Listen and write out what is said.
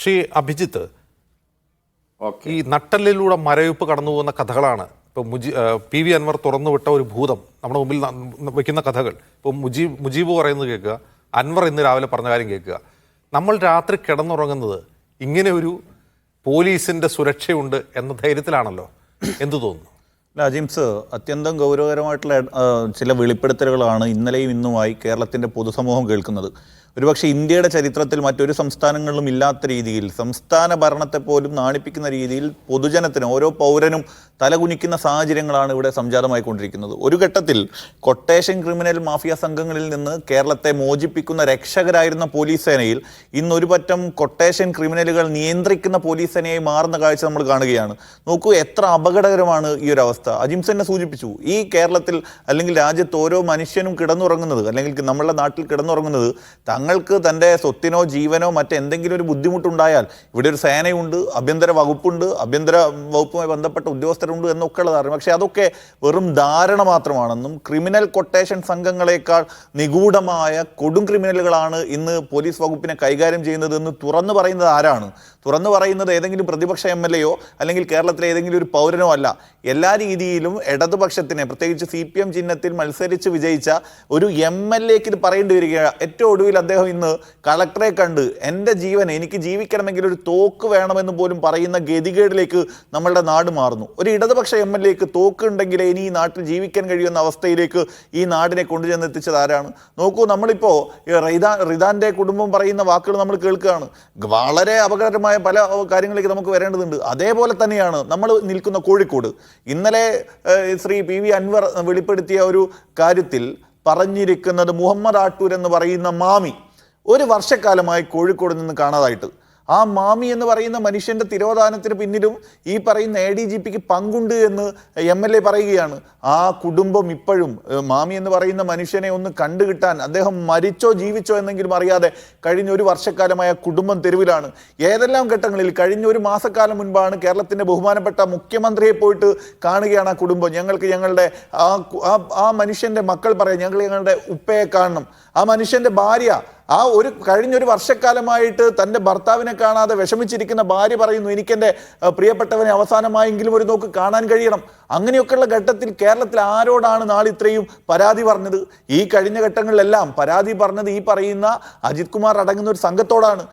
Shri Abhijith okay. ഈ നട്ടലിലൂടെ മരവിപ്പ് കടന്നു പോകുന്ന കഥകളാണ്. ഇപ്പോൾ മുജി പി വി അൻവർ തുറന്നുവിട്ട ഒരു ഭൂതം നമ്മുടെ മുമ്പിൽ വയ്ക്കുന്ന വെക്കുന്ന കഥകൾ. ഇപ്പോൾ മുജീബ് മുജീബ് പറയുന്നത് കേൾക്കുക അൻവർ ഇന്ന് രാവിലെ പറഞ്ഞ കാര്യം കേൾക്കുക. നമ്മൾ രാത്രി കിടന്നുറങ്ങുന്നത് ഇങ്ങനെ ഒരു പോലീസിന്റെ സുരക്ഷയുണ്ട് എന്ന ധൈര്യത്തിലാണല്ലോ. എന്തു തോന്നുന്നു? അല്ല, അജിംസ് അത്യന്തം ഗൗരവകരമായിട്ടുള്ള ചില വെളിപ്പെടുത്തലുകളാണ് ഇന്നലെയും ഇന്നുമായി കേരളത്തിന്റെ പൊതുസമൂഹം കേൾക്കുന്നത്. ഒരുപക്ഷെ ഇന്ത്യയുടെ ചരിത്രത്തിൽ മറ്റൊരു സംസ്ഥാനങ്ങളിലും ഇല്ലാത്ത രീതിയിൽ സംസ്ഥാന ഭരണത്തെ പോലും നാണിപ്പിക്കുന്ന രീതിയിൽ പൊതുജനത്തിന് ഓരോ പൗരനും തലകുനിക്കുന്ന സാഹചര്യങ്ങളാണ് ഇവിടെ സംജാതമായിക്കൊണ്ടിരിക്കുന്നത് ഒരു ഘട്ടത്തിൽ കൊട്ടേഷൻ ക്രിമിനൽ മാഫിയ സംഘങ്ങളിൽ നിന്ന് കേരളത്തെ മോചിപ്പിക്കുന്ന രക്ഷകരായിരുന്ന പോലീസ് സേനയിൽ ഇന്ന് ഒരു പറ്റം കൊട്ടേഷൻ ക്രിമിനലുകൾ നിയന്ത്രിക്കുന്ന പോലീസ് സേനയായി മാറുന്ന കാഴ്ച നമ്മൾ കാണുകയാണ്. നോക്കൂ എത്ര അപകടകരമാണ് ഈ ഒരു അവസ്ഥ. അജിംസ് തന്നെ സൂചിപ്പിച്ചു ഈ കേരളത്തിൽ അല്ലെങ്കിൽ രാജ്യത്ത് ഓരോ മനുഷ്യനും കിടന്നുറങ്ങുന്നത് അല്ലെങ്കിൽ നമ്മളുടെ നാട്ടിൽ കിടന്നുറങ്ങുന്നത് തങ്ങൾക്ക് തന്റെ സ്വത്തിനോ ജീവനോ മറ്റെന്തെങ്കിലും ഒരു ബുദ്ധിമുട്ടുണ്ടായാൽ ഇവിടെ ഒരു സേനയുണ്ട് ആഭ്യന്തര വകുപ്പുണ്ട് ആഭ്യന്തര വകുപ്പുമായി ബന്ധപ്പെട്ട ഉദ്യോഗസ്ഥരുണ്ട് എന്നൊക്കെ ഉള്ളതാണ് പക്ഷേ അതൊക്കെ വെറും ധാരണ മാത്രമാണെന്നും ക്രിമിനൽ കൊട്ടേഷൻ സംഘങ്ങളെക്കാൾ നിഗൂഢമായ കൊടും ക്രിമിനലുകളാണ് ഇന്ന് പോലീസ് വകുപ്പിനെ കൈകാര്യം ചെയ്യുന്നതെന്ന് തുറന്നു പറയുന്നത് ആരാണ്? തുറന്നു പറയുന്നത് ഏതെങ്കിലും പ്രതിപക്ഷ എം എൽ എയോ അല്ലെങ്കിൽ കേരളത്തിലെ ഏതെങ്കിലും ഒരു പൗരനോ അല്ല. എല്ലാ രീതിയിലും ഇടതുപക്ഷത്തിനെ പ്രത്യേകിച്ച് സി ചിഹ്നത്തിൽ മത്സരിച്ച് വിജയിച്ച ഒരു എം എൽ എക്ക് ഇത് പറയേണ്ടി വരികയാണ്. ഏറ്റവും ഒടുവിൽ അദ്ദേഹം ഇന്ന് കളക്ടറെ കണ്ട് എന്റെ ജീവൻ എനിക്ക് ജീവിക്കണമെങ്കിൽ ഒരു തോക്ക് വേണമെന്ന് പോലും പറയുന്ന ഗതികേടിലേക്ക് നമ്മളുടെ നാട് മാറുന്നു. ഒരു ഇടതുപക്ഷ എം എൽ എക്ക് തോക്ക് ഉണ്ടെങ്കിലേ ഇനി ഈ നാട്ടിൽ ജീവിക്കാൻ കഴിയുന്ന അവസ്ഥയിലേക്ക് ഈ നാടിനെ കൊണ്ടുചെന്ന് എത്തിച്ചത് ആരാണ്? നോക്കൂ നമ്മളിപ്പോൾ റിദാൻ റിദാന്റെ കുടുംബം പറയുന്ന വാക്കുകൾ നമ്മൾ കേൾക്കുകയാണ്. വളരെ അപകടകരമായ പല കാര്യങ്ങളിലേക്ക് നമുക്ക് വരേണ്ടതുണ്ട്. അതേപോലെ തന്നെയാണ് നമ്മൾ നിൽക്കുന്ന കോഴിക്കോട്. ഇന്നലെ ശ്രീ പി വി അൻവർ വെളിപ്പെടുത്തിയ ഒരു കാര്യത്തിൽ പറഞ്ഞിരിക്കുന്നത് മുഹമ്മദ് ആട്ടൂർ എന്ന് പറയുന്ന മാമി ഒരു വർഷക്കാലമായി കോഴിക്കോട് നിന്ന് കാണാതായിട്ട്. ആ മാമി എന്ന് പറയുന്ന മനുഷ്യന്റെ തിരോധാനത്തിന് പിന്നിലും ഈ പറയുന്ന എ ഡി ജി പിക്ക് പങ്കുണ്ട് എന്ന് എം എൽ എ പറയുകയാണ്. ആ കുടുംബം ഇപ്പോഴും മാമി എന്ന് പറയുന്ന മനുഷ്യനെ ഒന്ന് കണ്ടുകിട്ടാൻ അദ്ദേഹം മരിച്ചോ ജീവിച്ചോ എന്നെങ്കിലും അറിയാതെ കഴിഞ്ഞ ഒരു വർഷക്കാലമായ കുടുംബം തെരുവിലാണ്. ഏതെല്ലാം ഘട്ടങ്ങളിൽ കഴിഞ്ഞ ഒരു മാസക്കാലം മുൻപാണ് കേരളത്തിന്റെ ബഹുമാനപ്പെട്ട മുഖ്യമന്ത്രിയെ പോയിട്ട് കാണുകയാണ് ആ കുടുംബം. ഞങ്ങൾക്ക് ഞങ്ങളുടെ ആ ആ മനുഷ്യന്റെ മക്കൾ പറയാം ഞങ്ങൾ ഞങ്ങളുടെ ഉപ്പയെ കാണണം. ആ മനുഷ്യന്റെ ഭാര്യ ആ ഒരു കഴിഞ്ഞൊരു വർഷക്കാലമായിട്ട് തന്റെ ഭർത്താവിനെ കാണാതെ വിഷമിച്ചിരിക്കുന്ന ഭാര്യ പറയുന്നു എനിക്കെന്റെ പ്രിയപ്പെട്ടവനെ അവസാനമായെങ്കിലും ഒരു നോക്ക് കാണാൻ കഴിയണം. അങ്ങനെയൊക്കെയുള്ള ഘട്ടത്തിൽ കേരളത്തിൽ ആരോടാണ് നാളെ ഇത്രയും പരാതി പറഞ്ഞത്? ഈ കഴിഞ്ഞ ഘട്ടങ്ങളിലെല്ലാം പരാതി പറഞ്ഞത് ഈ പറയുന്ന അജിത് കുമാർ അടങ്ങുന്ന ഒരു സംഘത്തോടാണ്.